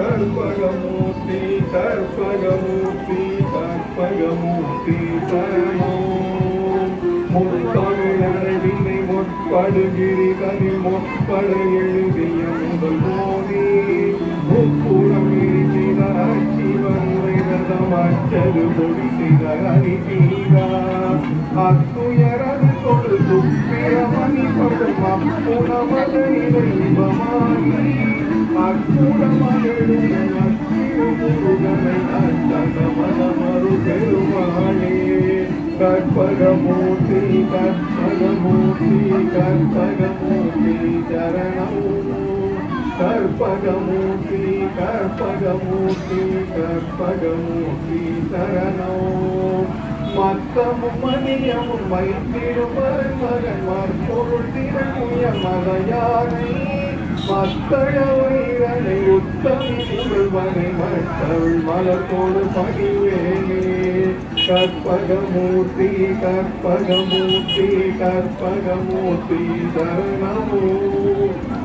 கற்பகமூர்த்தி கற்பகமூர்த்தி கற்பகமூர்த்தி சரணோ முத்தமிழறிவினை முற்படுகிரி முற்பட எழுதிய முதல் மோதி முப்புறம் இருக்கிற சிவன் அச்சது பொடி செய்த அரிசீரா அத்துயரது கற்பகமூர்த்தி கற்பகமூர்த்தி கற்பகமூர்த்தி சரணம் கற்பகமூர்த்தி கற்பகமூர்த்தி கற்பகமூர்த்தி சரணம். மத்தமும் மணியமும் வைத்திருமன் மகன் மற்பொருள் திறமுய மலையானை. மத்தழ வைரனை உத்தமி மலத்தோடு பகிவேனே கற்பகமூர்த்தி கற்பகமூர்த்தி கற்பகமூர்த்தி தரணமோ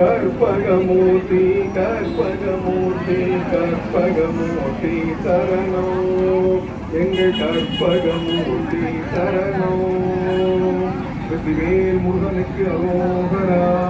கற்பகமூர்த்தி கற்பகமூர்த்தி கற்பகமூர்த்தி சரணோ. எங்கள் கற்பகமூர்த்தி சரணோ. வெற்றிவேல் முருகனுக்கு அரோகரா.